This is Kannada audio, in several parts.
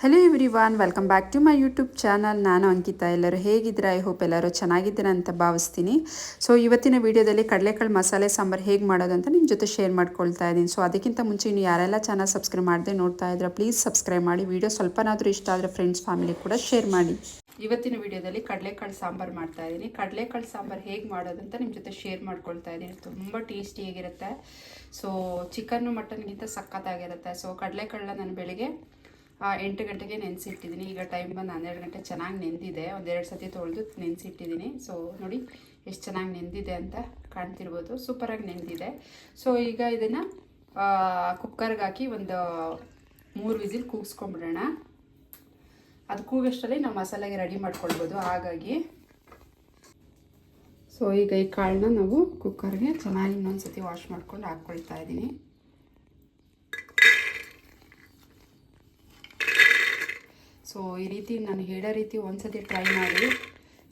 Hello everyone welcome back to my YouTube channel ನಾನು ಅಂಕಿತಾ. ಎಲ್ಲರೂ ಹೇಗಿದ್ದೀರಾ? ಐ ಹೋಪ್ ಎಲ್ಲರೂ ಚೆನ್ನಾಗಿದ್ದೀರಾ ಅಂತ ಭಾವಿಸ್ತೀನಿ. ಸೊ ಇವತ್ತಿನ ವೀಡಿಯೋದಲ್ಲಿ ಕಡಲೆಕಾಳು ಮಸಾಲೆ ಸಾಂಬಾರು ಹೇಗೆ ಮಾಡೋದು ಅಂತ ನಿಮ್ಮ ಜೊತೆ ಶೇರ್ ಮಾಡ್ಕೊಳ್ತಾ ಇದ್ದೀನಿ. ಸೊ ಅದಕ್ಕಿಂತ ಮುಂಚೆ ಇನ್ನು ಯಾರೆಲ್ಲ ಚಾನಲ್ ಸಬ್ಸ್ಕ್ರೈಬ್ ಮಾಡದೆ ನೋಡ್ತಾ ಇದ್ರೆ ಪ್ಲೀಸ್ ಸಬ್ಸ್ಕ್ರೈಬ್ ಮಾಡಿ. ವಿಡಿಯೋ ಸ್ವಲ್ಪನಾದರೂ ಇಷ್ಟ ಆದರೆ ಫ್ರೆಂಡ್ಸ್ ಫ್ಯಾಮಿಲಿ ಕೂಡ ಶೇರ್ ಮಾಡಿ. ಇವತ್ತಿನ ವಿಡಿಯೋದಲ್ಲಿ ಕಡಲೆಕಾಳು ಸಾಂಬಾರು ಮಾಡ್ತಾ ಇದ್ದೀನಿ. ಕಡಲೆಕಾಳು ಸಾಂಬಾರು ಹೇಗೆ ಮಾಡೋದು ಅಂತ ನಿಮ್ಮ ಜೊತೆ ಶೇರ್ ಮಾಡ್ಕೊಳ್ತಾ ಇದ್ದೀನಿ. ತುಂಬ ಟೇಸ್ಟಿಯಾಗಿರುತ್ತೆ ಸೊ ಚಿಕನ್ನು ಮಟನ್ಗಿಂತ ಸಖತ್ತಾಗಿರುತ್ತೆ. ಸೊ ಕಡಲೆಕಾಳನ್ನ ನಾನು ಬೆಳಿಗ್ಗೆ ಎಂಟು ಗಂಟೆಗೆ ನೆನೆಸಿಟ್ಟಿದ್ದೀನಿ. ಈಗ ಟೈಮ್ ಬಂದು ಹನ್ನೆರಡು ಗಂಟೆ ಚೆನ್ನಾಗಿ ನೆಂದಿದೆ. ಒಂದೆರಡು ಸತಿ ತೊಳೆದು ನೆನೆಸಿಟ್ಟಿದ್ದೀನಿ. ಸೊ ನೋಡಿ ಎಷ್ಟು ಚೆನ್ನಾಗಿ ನೆಂದಿದೆ ಅಂತ ಕಾಣ್ತಿರ್ಬೋದು. ಸೂಪರಾಗಿ ನೆಂದಿದೆ. ಸೊ ಈಗ ಇದನ್ನು ಕುಕ್ಕರ್ಗೆ ಹಾಕಿ ಒಂದು ಮೂರು ವಿಸಿಲ್ ಕೂಗಿಸ್ಕೊಂಬಿಡೋಣ ಅದು ಕೂಗಷ್ಟರಲ್ಲಿ ನಾವು ಮಸಾಲೆಗೆ ರೆಡಿ ಮಾಡ್ಕೊಳ್ಬೋದು. ಹಾಗಾಗಿ ಸೊ ಈಗ ಈ ಕಾಳನ್ನ ನಾವು ಕುಕ್ಕರ್ಗೆ ಚೆನ್ನಾಗಿ ಇನ್ನೊಂದು ಸತಿ ವಾಶ್ ಮಾಡ್ಕೊಂಡು ಹಾಕ್ಕೊಳ್ತಾ ಇದ್ದೀನಿ. ಸೊ ಈ ರೀತಿ ನಾನು ಹೇಳೋ ರೀತಿ ಒಂದ್ಸತಿ ಟ್ರೈ ಮಾಡಿ.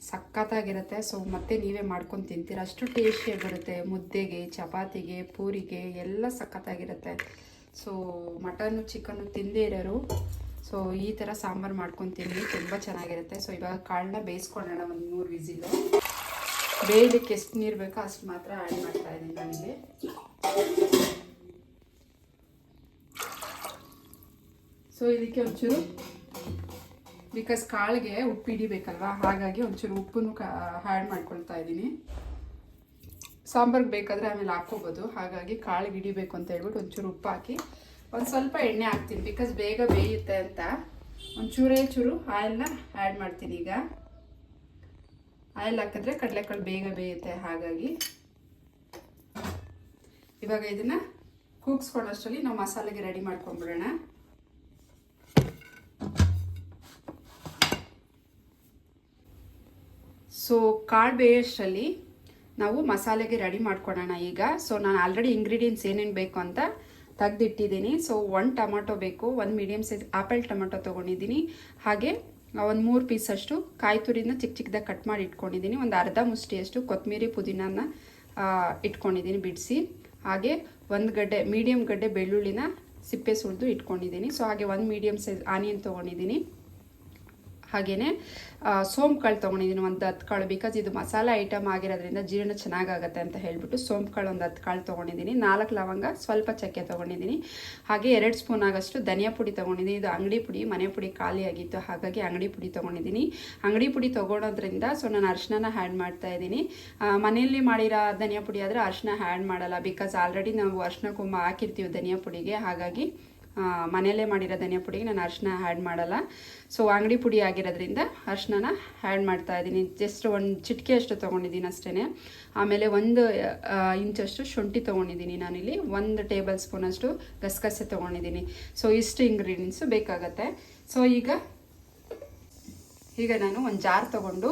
ಸಖತ್ತಾಗಿರುತ್ತೆ. ಸೊ ಮತ್ತೆ ನೀವೇ ಮಾಡ್ಕೊಂಡು ತಿಂತೀರ. ಅಷ್ಟು ಟೇಸ್ಟಿಯಾಗಿ ಬರುತ್ತೆ ಮುದ್ದೆಗೆ, ಚಪಾತಿಗೆ, ಪೂರಿಗೆ ಎಲ್ಲ ಸಖತ್ತಾಗಿರುತ್ತೆ. ಸೊ ಮಟನ್ನು ಚಿಕನ್ನು ತಿಂದೇ ಇರೋರು ಸೊ ಈ ಥರ ಸಾಂಬಾರು ಮಾಡ್ಕೊಂಡು ತಿನ್ನಿ ತುಂಬ ಚೆನ್ನಾಗಿರುತ್ತೆ. ಸೊ ಇವಾಗ ಕಾಳನ್ನ ಬೇಯಿಸ್ಕೊಳ್ಳೋಣ ಒಂದು ಮೂರು ವಿಸಿಲು. ಬೇಯಲಿಕ್ಕೆ ಎಷ್ಟು ನೀರು ಬೇಕೋ ಅಷ್ಟು ಮಾತ್ರ ಆ್ಯಡ್ ಮಾಡ್ತಾ ಇದ್ದೀನಿ ನನಗೆ ಸೊ ಇದಕ್ಕೆ ಒಂಚೂರು ಬಿಕಾಸ್ ಕಾಳಿಗೆ ಉಪ್ಪು ಹಿಡಿಬೇಕಲ್ವಾ? ಹಾಗಾಗಿ ಒಂಚೂರು ಉಪ್ಪನ್ನು ಕಾ ಹ್ಯಾಡ್ ಮಾಡ್ಕೊಳ್ತಾ ಇದ್ದೀನಿ. ಸಾಂಬಾರ್ಗೆ ಬೇಕಾದರೆ ಆಮೇಲೆ ಹಾಕ್ಕೋಬೋದು. ಹಾಗಾಗಿ ಕಾಳಿಗೆ ಹಿಡಿಬೇಕು ಅಂತ ಹೇಳ್ಬಿಟ್ಟು ಒಂಚೂರು ಉಪ್ಪು ಹಾಕಿ ಒಂದು ಸ್ವಲ್ಪ ಎಣ್ಣೆ ಹಾಕ್ತೀನಿ. ಬಿಕಾಸ್ ಬೇಗ ಬೇಯುತ್ತೆ ಅಂತ. ಒಂಚೂರೇ ಚೂರು ಆಯಿಲ್ನ ಆ್ಯಡ್ ಮಾಡ್ತೀನಿ ಈಗ. ಆಯಿಲ್ ಹಾಕಿದ್ರೆ ಕಡಲೆಕಾಳು ಬೇಗ ಬೇಯುತ್ತೆ ಹಾಗಾಗಿ. ಇವಾಗ ಇದನ್ನು ಕೂಗಿಸ್ಕೊಳ್ಳೋಷ್ಟರಲ್ಲಿ ನಾವು ಮಸಾಲೆಗೆ ರೆಡಿ ಮಾಡ್ಕೊಂಬಿಡೋಣ ಸೊ ಕಾಳು ಬೇಯೋಷ್ಟರಲ್ಲಿ ನಾವು ಮಸಾಲೆಗೆ ರೆಡಿ ಮಾಡ್ಕೊಳ್ಳೋಣ ಈಗ. ಸೊ ನಾನು ಆಲ್ರೆಡಿ ಇಂಗ್ರೀಡಿಯೆಂಟ್ಸ್ ಏನೇನು ಬೇಕು ಅಂತ ತೆಗೆದಿಟ್ಟಿದ್ದೀನಿ. ಸೊ ಒಂದು ಟೊಮೊಟೊ ಬೇಕು, ಒಂದು ಮೀಡಿಯಮ್ ಸೈಜ್ ಆಪಲ್ ಟೊಮೊಟೊ ತೊಗೊಂಡಿದ್ದೀನಿ. ಹಾಗೆ ಒಂದು ಮೂರು ಪೀಸಷ್ಟು ಕಾಯಿ ತುರಿನ ಚಿಕ್ಕ ಚಿಕ್ಕದಾಗಿ ಕಟ್ ಮಾಡಿ ಇಟ್ಕೊಂಡಿದ್ದೀನಿ. ಒಂದು ಅರ್ಧ ಮುಷ್ಟಿಯಷ್ಟು ಕೊತ್ತಂಬರಿ ಪುದೀನನ ಇಟ್ಕೊಂಡಿದ್ದೀನಿ ಬಿಡಿಸಿ. ಹಾಗೆ ಒಂದು ಗಡ್ಡೆ ಮೀಡಿಯಮ್ ಗಡ್ಡೆ ಬೆಳ್ಳುಳ್ಳಿನ ಸಿಪ್ಪೆ ಸುಳಿದು ಇಟ್ಕೊಂಡಿದ್ದೀನಿ. ಸೊ ಹಾಗೆ ಒಂದು ಮೀಡಿಯಮ್ ಸೈಜ್ ಆನಿಯನ್ ತೊಗೊಂಡಿದ್ದೀನಿ. ಹಾಗೆಯೇ ಸೋಂಪು ಕಾಳು ತೊಗೊಂಡಿದ್ದೀನಿ ಒಂದು ಹತ್ತು ಕಾಳು ಬಿಕಾಸ್ ಇದು ಮಸಾಲೆ ಐಟಮ್ ಆಗಿರೋದ್ರಿಂದ ಜೀರ್ಣ ಚೆನ್ನಾಗಾಗತ್ತೆ ಅಂತ ಹೇಳಿಬಿಟ್ಟು ಸೋಂಪು ಕಾಳು ಒಂದು ಹತ್ತು ಕಾಳು ತೊಗೊಂಡಿದ್ದೀನಿ. ನಾಲ್ಕು ಲವಂಗ, ಸ್ವಲ್ಪ ಚಕ್ಕೆ ತೊಗೊಂಡಿದ್ದೀನಿ. ಹಾಗೆ ಎರಡು ಸ್ಪೂನ್ ಆಗಷ್ಟು ಧನಿಯಾ ಪುಡಿ ತೊಗೊಂಡಿದ್ದೀನಿ. ಇದು ಅಂಗಡಿ ಪುಡಿ, ಮನೆ ಪುಡಿ ಖಾಲಿಯಾಗಿತ್ತು. ಹಾಗಾಗಿ ಅಂಗಡಿ ಪುಡಿ ತೊಗೊಂಡಿದ್ದೀನಿ. ಅಂಗಡಿ ಪುಡಿ ತೊಗೊಳೋದ್ರಿಂದ ಸೊ ನಾನು ಅರ್ಶಿನ ಹ್ಯಾಡ್ ಮಾಡ್ತಾ ಇದ್ದೀನಿ. ಮನೆಯಲ್ಲಿ ಮಾಡಿರೋ ಧನಿಯಾ ಪುಡಿ ಆದರೆ ಅರ್ಶಿನ ಹ್ಯಾಡ್ ಮಾಡಲ್ಲ ಬಿಕಾಸ್ ಆಲ್ರೆಡಿ ನಾವು ಅರ್ಶಿನ ಕುಂಬ ಹಾಕಿರ್ತೀವಿ ಧನಿಯಾ ಪುಡಿಗೆ. ಹಾಗಾಗಿ ಮನೆಯಲ್ಲೇ ಮಾಡಿರೋ ಧನಿಯಾ ಪುಡಿಗೆ ನಾನು ಅರಿಶಿನ ಆ್ಯಡ್ ಮಾಡಲ್ಲ. ಸೊ ಅಂಗಡಿ ಪುಡಿ ಆಗಿರೋದ್ರಿಂದ ಅರಿಶಿನ ಆ್ಯಡ್ ಮಾಡ್ತಾ ಇದ್ದೀನಿ. ಜಸ್ಟ್ ಒಂದು ಚಿಟಿಕೆ ಅಷ್ಟು ತೊಗೊಂಡಿದ್ದೀನಿ ಅಷ್ಟೇ ಆಮೇಲೆ ಒಂದು ಇಂಚಷ್ಟು ಶುಂಠಿ ತೊಗೊಂಡಿದ್ದೀನಿ ನಾನಿಲ್ಲಿ. ಒಂದು ಟೇಬಲ್ ಸ್ಪೂನಷ್ಟು ಗಸಗಸೆ ತೊಗೊಂಡಿದ್ದೀನಿ. ಸೊ ಇಷ್ಟು ಇಂಗ್ರೀಡಿಯೆಂಟ್ಸು ಬೇಕಾಗತ್ತೆ. ಸೊ ಈಗ ಈಗ ನಾನು ಒಂದು ಜಾರ್ ತೊಗೊಂಡು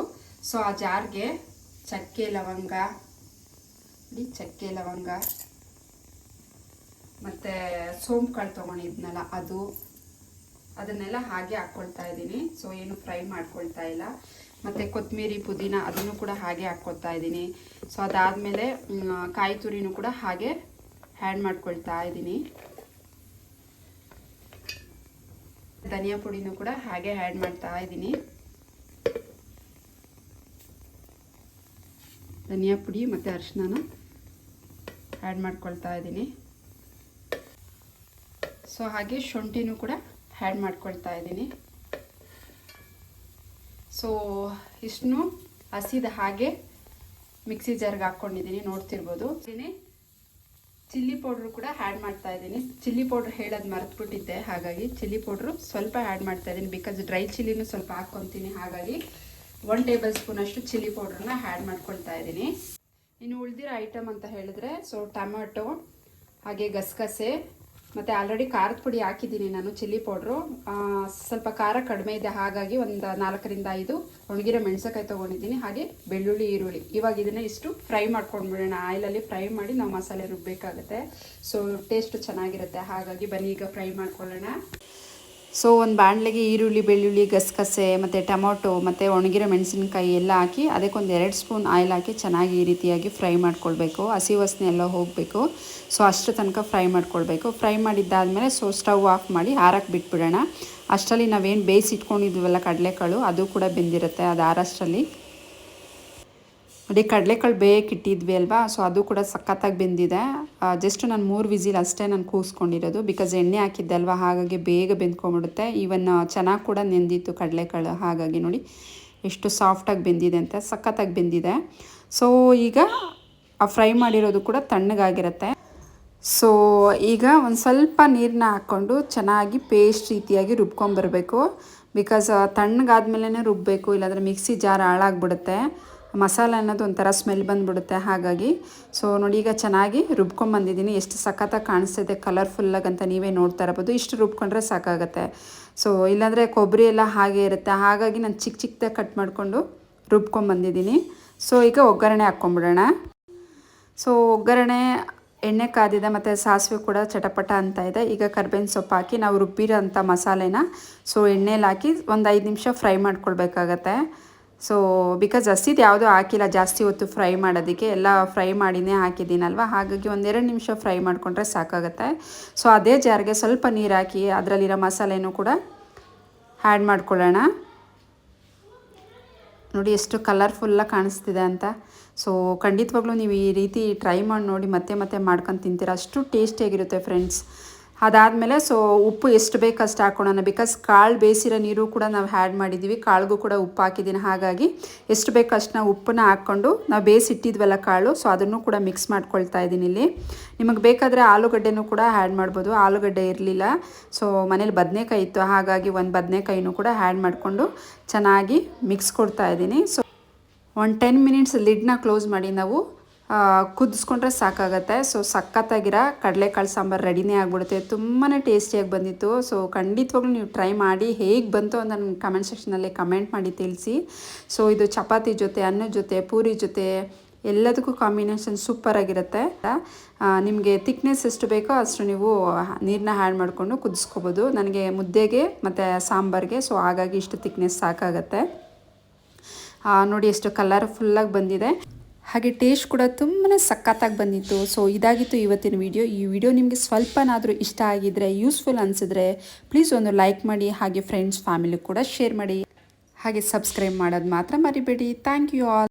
ಸೊ ಆ ಜಾರ್ಗೆ ಚಕ್ಕೆ, ಲವಂಗ ಚಕ್ಕೆ, ಲವಂಗ ಮತ್ತು ಸೋಂಪು ಕಾಳು ತೊಗೊಂಡಿದ್ನಲ್ಲ ಅದು, ಅದನ್ನೆಲ್ಲ ಹಾಗೆ ಹಾಕ್ಕೊಳ್ತಾ ಇದ್ದೀನಿ. ಸೊ ಏನು ಫ್ರೈ ಮಾಡ್ಕೊಳ್ತಾ ಇಲ್ಲ. ಮತ್ತು ಕೊತ್ತಂಬರಿ, ಪುದೀನ ಅದನ್ನು ಕೂಡ ಹಾಗೆ ಹಾಕ್ಕೊಳ್ತಾ ಇದ್ದೀನಿ. ಸೊ ಅದಾದಮೇಲೆ ಕಾಯಿ ತುರಿನೂ ಕೂಡ ಹಾಗೆ ಹ್ಯಾಡ್ ಮಾಡ್ಕೊಳ್ತಾ ಇದ್ದೀನಿ. ಧನಿಯಾ ಪುಡಿನೂ ಕೂಡ ಹಾಗೆ ಹ್ಯಾಡ್ ಮಾಡ್ತಾ ಇದ್ದೀನಿ. ಧನಿಯಾ ಪುಡಿ ಮತ್ತು ಅರಿಶಿನ ಆ್ಯಡ್ ಮಾಡ್ಕೊಳ್ತಾ ಇದ್ದೀನಿ. ಸೊ ಹಾಗೆ ಶುಂಠಿನೂ ಕೂಡ ಆ್ಯಡ್ ಮಾಡ್ಕೊಳ್ತಾ ಇದ್ದೀನಿ. ಸೊ ಇಷ್ಟು ಹಸಿದ ಹಾಗೆ ಮಿಕ್ಸಿ ಜಾರ್ಗೆ ಹಾಕ್ಕೊಂಡಿದ್ದೀನಿ, ನೋಡ್ತಿರ್ಬೋದು. ಇದೀನಿ ಚಿಲ್ಲಿ ಪೌಡ್ರು ಕೂಡ ಆ್ಯಡ್ ಮಾಡ್ತಾ ಇದ್ದೀನಿ. ಚಿಲ್ಲಿ ಪೌಡ್ರ್ ಹೇಳೋದು ಮರೆತುಬಿಟ್ಟಿದ್ದೆ, ಹಾಗಾಗಿ ಚಿಲ್ಲಿ ಪೌಡ್ರು ಸ್ವಲ್ಪ ಆ್ಯಡ್ ಮಾಡ್ತಾ ಇದ್ದೀನಿ. ಬಿಕಾಸ್ ಡ್ರೈ ಚಿಲ್ಲಿನೂ ಸ್ವಲ್ಪ ಹಾಕ್ಕೊತೀನಿ, ಹಾಗಾಗಿ ಒನ್ ಟೇಬಲ್ ಸ್ಪೂನಷ್ಟು ಚಿಲ್ಲಿ ಪೌಡ್ರನ್ನ ಆ್ಯಡ್ ಮಾಡ್ಕೊಳ್ತಾ ಇದ್ದೀನಿ. ಇನ್ನು ಉಳಿದಿರೋ ಐಟಮ್ ಅಂತ ಹೇಳಿದ್ರೆ ಸೊ ಟೊಮೆಟೊ, ಹಾಗೆ ಗಸಗಸೆ ಮತ್ತು ಆಲ್ರೆಡಿ ಖಾರದ ಪುಡಿ ಹಾಕಿದ್ದೀನಿ ನಾನು ಚಿಲ್ಲಿ ಪೌಡ್ರು ಸ್ವಲ್ಪ ಖಾರ ಕಡಿಮೆ ಇದೆ, ಹಾಗಾಗಿ ಒಂದು ನಾಲ್ಕರಿಂದ ಐದು ಒಣಗಿರೋ ಮೆಣಸಕಾಯಿ ತೊಗೊಂಡಿದ್ದೀನಿ. ಹಾಗೆ ಬೆಳ್ಳುಳ್ಳಿ, ಈರುಳ್ಳಿ. ಇವಾಗ ಇದನ್ನು ಇಷ್ಟು ಫ್ರೈ ಮಾಡ್ಕೊಂಡ್ಬಿಡೋಣ. ಆಯಿಲಲ್ಲಿ ಫ್ರೈ ಮಾಡಿ ನಾವು ಮಸಾಲೆ ರುಬ್ಬಬೇಕಾಗುತ್ತೆ ಸೊ ಟೇಸ್ಟ್ ಚೆನ್ನಾಗಿರುತ್ತೆ. ಹಾಗಾಗಿ ಬನ್ನಿ, ಈಗ ಫ್ರೈ ಮಾಡ್ಕೊಳ್ಳೋಣ. ಸೊ ಒಂದು ಬಾಣಲೆಗೆ ಈರುಳ್ಳಿ, ಬೆಳ್ಳುಳ್ಳಿ, ಗಸಗಸೆ, ಮತ್ತು ಟೊಮೊಟೊ, ಮತ್ತು ಒಣಗಿರೋ ಮೆಣಸಿನಕಾಯಿ ಎಲ್ಲ ಹಾಕಿ ಅದಕ್ಕೊಂದು ಎರಡು ಸ್ಪೂನ್ ಆಯಿಲ್ ಹಾಕಿ ಚೆನ್ನಾಗಿ ಈ ರೀತಿಯಾಗಿ ಫ್ರೈ ಮಾಡ್ಕೊಳ್ಬೇಕು. ಹಸಿ ವಾಸನೆ ಎಲ್ಲ ಹೋಗಬೇಕು. ಸೊ ಅಷ್ಟು ತನಕ ಫ್ರೈ ಮಾಡ್ಕೊಳ್ಬೇಕು. ಫ್ರೈ ಮಾಡಿದ್ದಾದಮೇಲೆ ಸೊ ಸ್ಟವ್ ಆಫ್ ಮಾಡಿ ಹಾರಕ್ಕೆ ಬಿಟ್ಬಿಡೋಣ. ಅಷ್ಟರಲ್ಲಿ ನಾವೇನು ಬೇಯಿಸಿಟ್ಕೊಂಡಿದ್ವಲ್ಲ ಕಡಲೆಕಾಳು, ಅದು ಕೂಡ ಬೆಂದಿರುತ್ತೆ. ಅದು ಆರಷ್ಟರಲ್ಲಿ. ನೋಡಿ ಕಡಲೆಕಾಳು ಬೇಕಿಟ್ಟಿದ್ವಿ ಅಲ್ವಾ? ಸೊ ಅದು ಕೂಡ ಸಖತ್ತಾಗಿ ಬೆಂದಿದೆ. ಜಸ್ಟ್ ನಾನು ಮೂರು ವಿಸಿಲ್ ಅಷ್ಟೇ ನಾನು ಕೂಸ್ಕೊಂಡಿರೋದು ಬಿಕಾಸ್ ಎಣ್ಣೆ ಹಾಕಿದ್ದೆ ಅಲ್ವಾ? ಹಾಗಾಗಿ ಬೇಗ ಬೆಂದ್ಕೊಂಡ್ಬಿಡುತ್ತೆ. ಈವನ್ ಚೆನ್ನಾಗಿ ಕೂಡ ನೆಂದಿತ್ತು ಕಡಲೆಕಾಳು. ಹಾಗಾಗಿ ನೋಡಿ, ಎಷ್ಟು ಸಾಫ್ಟಾಗಿ ಬೆಂದಿದೆ ಅಂತ, ಸಖತ್ತಾಗಿ ಬೆಂದಿದೆ. ಸೊ ಈಗ ಆ ಫ್ರೈ ಮಾಡಿರೋದು ಕೂಡ ತಣ್ಣಗಾಗಿರುತ್ತೆ. ಸೊ ಈಗ ಒಂದು ಸ್ವಲ್ಪ ನೀರನ್ನ ಹಾಕ್ಕೊಂಡು ಚೆನ್ನಾಗಿ ಪೇಸ್ಟ್ ರೀತಿಯಾಗಿ ರುಬ್ಕೊಂಬರ್ಬೇಕು. ಬಿಕಾಸ್ ತಣ್ಣಗಾದ್ಮೇಲೆ ರುಬ್ಬಬೇಕು ಇಲ್ಲಾಂದರೆ ಮಿಕ್ಸಿ ಜಾರ್ ಹಾಳಾಗ್ಬಿಡುತ್ತೆ. ಮಸಾಲ ಅನ್ನೋದು ಒಂಥರ ಸ್ಮೆಲ್ ಬಂದುಬಿಡುತ್ತೆ. ಹಾಗಾಗಿ ಸೊ ನೋಡಿ ಈಗ ಚೆನ್ನಾಗಿ ರುಬ್ಕೊಂಬಂದಿದ್ದೀನಿ ಎಷ್ಟು ಸಖತ್ತಾಗಿ ಕಾಣಿಸ್ತಿದೆ ಕಲರ್ಫುಲ್ಲಾಗಿ ಅಂತ ನೀವೇ ನೋಡ್ತಾ ಇರ್ಬೋದು. ಇಷ್ಟು ರುಬ್ಕೊಂಡ್ರೆ ಸಾಕಾಗುತ್ತೆ. ಸೊ ಇಲ್ಲಾಂದರೆ ಕೊಬ್ಬರಿ ಎಲ್ಲ ಹಾಗೆ ಇರುತ್ತೆ. ಹಾಗಾಗಿ ನಾನು ಚಿಕ್ಕ ಚಿಕ್ಕದಾಗಿ ಕಟ್ ಮಾಡಿಕೊಂಡು ರುಬ್ಕೊಂಬಂದಿದ್ದೀನಿ ಸೊ ಈಗ ಒಗ್ಗರಣೆ ಹಾಕ್ಕೊಂಬಿಡೋಣ ಸೊ ಒಗ್ಗರಣೆ ಎಣ್ಣೆ ಕಾದಿದೆ, ಮತ್ತು ಸಾಸಿವೆ ಕೂಡ ಚಟಪಟ ಅಂತ ಇದೆ. ಈಗ ಕರ್ಬೇವಿನ ಸೊಪ್ಪು ಹಾಕಿ ನಾವು ರುಬ್ಬಿರೋ ಅಂಥ ಮಸಾಲೆನ ಸೊ ಎಣ್ಣೆಲಿ ಹಾಕಿ ಒಂದು ಐದು ನಿಮಿಷ ಫ್ರೈ ಮಾಡ್ಕೊಳ್ಬೇಕಾಗತ್ತೆ. ಸೊ ಬಿಕಾಸ್ ಹಸಿದು ಯಾವುದೂ ಹಾಕಿಲ್ಲ, ಜಾಸ್ತಿ ಹೊತ್ತು ಫ್ರೈ ಮಾಡೋದಕ್ಕೆ ಎಲ್ಲ ಫ್ರೈ ಮಾಡಿನೇ ಹಾಕಿದ್ದೀನಲ್ವ? ಹಾಗಾಗಿ ಒಂದೆರಡು ನಿಮಿಷ ಫ್ರೈ ಮಾಡಿಕೊಂಡ್ರೆ ಸಾಕಾಗುತ್ತೆ. ಸೊ ಅದೇ ಜಾರಿಗೆ ಸ್ವಲ್ಪ ನೀರು ಹಾಕಿ ಅದರಲ್ಲಿರೋ ಮಸಾಲೆನೂ ಕೂಡ ಆ್ಯಡ್ ಮಾಡ್ಕೊಳ್ಳೋಣ. ನೋಡಿ ಎಷ್ಟು ಕಲರ್ಫುಲ್ಲಾಗಿ ಕಾಣಿಸ್ತಿದೆ ಅಂತ. ಸೊ ಖಂಡಿತವಾಗ್ಲೂ ನೀವು ಈ ರೀತಿ ಟ್ರೈ ಮಾಡಿ ನೋಡಿ, ಮತ್ತೆ ಮತ್ತೆ ಮಾಡ್ಕೊಂಡು ತಿಂತೀರ. ಅಷ್ಟು ಟೇಸ್ಟಿಯಾಗಿರುತ್ತೆ ಫ್ರೆಂಡ್ಸ್ ಅದಾದಮೇಲೆ ಸೊ ಉಪ್ಪು ಎಷ್ಟು ಬೇಕು ಅಷ್ಟು ಹಾಕ್ಕೊಳ್ಳೋಣ ಬಿಕಾಸ್ ಕಾಳು ಬೇಯಿಸಿರೋ ನೀರು ಕೂಡ ನಾವು ಹ್ಯಾಡ್ ಮಾಡಿದ್ದೀವಿ ಕಾಳಿಗೂ ಕೂಡ ಉಪ್ಪು ಹಾಕಿದ್ದೀನಿ ಹಾಗಾಗಿ ಎಷ್ಟು ಬೇಕು ಅಷ್ಟು ನಾವು ಉಪ್ಪನ್ನ ಹಾಕ್ಕೊಂಡು ನಾವು ಬೇಯಿಸಿಟ್ಟಿದ್ವಲ್ಲ ಕಾಳು ಸೊ ಅದನ್ನು ಕೂಡ ಮಿಕ್ಸ್ ಮಾಡ್ಕೊಳ್ತಾ ಇದ್ದೀನಿ ಇಲ್ಲಿ. ನಿಮಗೆ ಬೇಕಾದರೆ ಆಲೂಗಡ್ಡೆನೂ ಕೂಡ ಹ್ಯಾಡ್ ಮಾಡ್ಬೋದು. ಆಲೂಗಡ್ಡೆ ಇರಲಿಲ್ಲ. ಸೊ ಮನೇಲಿ ಬದನೆಕಾಯಿ ಇತ್ತು. ಹಾಗಾಗಿ ಒಂದು ಬದನೆಕಾಯಿನೂ ಕೂಡ ಹ್ಯಾಡ್ ಮಾಡಿಕೊಂಡು ಚೆನ್ನಾಗಿ ಮಿಕ್ಸ್ ಕೊಡ್ತಾ ಇದ್ದೀನಿ ಸೊ ಒಂದು ಟೆನ್ ಮಿನಿಟ್ಸ್ ಲಿಡ್ನ ಕ್ಲೋಸ್ ಮಾಡಿ ನಾವು ಕುದಿಸ್ಕೊಂಡ್ರೆ ಸಾಕಾಗತ್ತೆ. ಸೊ ಸಖತ್ತಾಗಿರೋ ಕಡಲೆಕಾಳು ಸಾಂಬಾರು ರೆಡಿನೇ ಆಗಿಬಿಡುತ್ತೆ. ತುಂಬಾ ಟೇಸ್ಟಿಯಾಗಿ ಬಂದಿತ್ತು. ಸೊ ಖಂಡಿತವಾಗ್ಲೂ ನೀವು ಟ್ರೈ ಮಾಡಿ. ಹೇಗೆ ಬಂತು ಅಂತ ನನ್ನ ಕಮೆಂಟ್ ಸೆಕ್ಷನಲ್ಲಿ ಕಮೆಂಟ್ ಮಾಡಿ ತಿಳಿಸಿ. ಸೊ ಇದು ಚಪಾತಿ ಜೊತೆ ಅನ್ನದ ಜೊತೆ, ಪೂರಿ ಜೊತೆ, ಎಲ್ಲದಕ್ಕೂ ಕಾಂಬಿನೇಷನ್ ಸೂಪರಾಗಿರುತ್ತೆ ನಿಮಗೆ ತಿಕ್ನೆಸ್ ಎಷ್ಟು ಬೇಕೋ ಅಷ್ಟು ನೀವು ನೀರನ್ನ ಹ್ಯಾಡ್ ಮಾಡಿಕೊಂಡು ಕುದಿಸ್ಕೋಬೋದು. ನನಗೆ ಮುದ್ದೆಗೆ ಮತ್ತು ಸಾಂಬಾರಿಗೆ ಸೊ ಹಾಗಾಗಿ ಇಷ್ಟು ತಿಕ್ನೆಸ್ ಸಾಕಾಗತ್ತೆ. ನೋಡಿ, ಎಷ್ಟು ಕಲರ್ಫುಲ್ಲಾಗಿ ಬಂದಿದೆ. ಹಾಗೆ ಟೇಸ್ಟ್ ಕೂಡ ತುಂಬಾ ಸಖತ್ತಾಗಿ ಬಂದಿತ್ತು. ಸೊ ಇದಾಗಿತ್ತು ಇವತ್ತಿನ ವಿಡಿಯೋ ಈ ವಿಡಿಯೋ ನಿಮಗೆ ಸ್ವಲ್ಪನಾದರೂ ಇಷ್ಟ ಆಗಿದ್ರೆ ಯೂಸ್ಫುಲ್ ಅನಿಸಿದ್ರೆ ಪ್ಲೀಸ್ ಒಂದು ಲೈಕ್ ಮಾಡಿ, ಹಾಗೆ ಫ್ರೆಂಡ್ಸ್ ಫ್ಯಾಮಿಲಿ ಕೂಡ ಶೇರ್ ಮಾಡಿ. ಹಾಗೆ ಸಬ್ಸ್ಕ್ರೈಬ್ ಮಾಡೋದು ಮಾತ್ರ ಮರಿಬೇಡಿ. Thank you all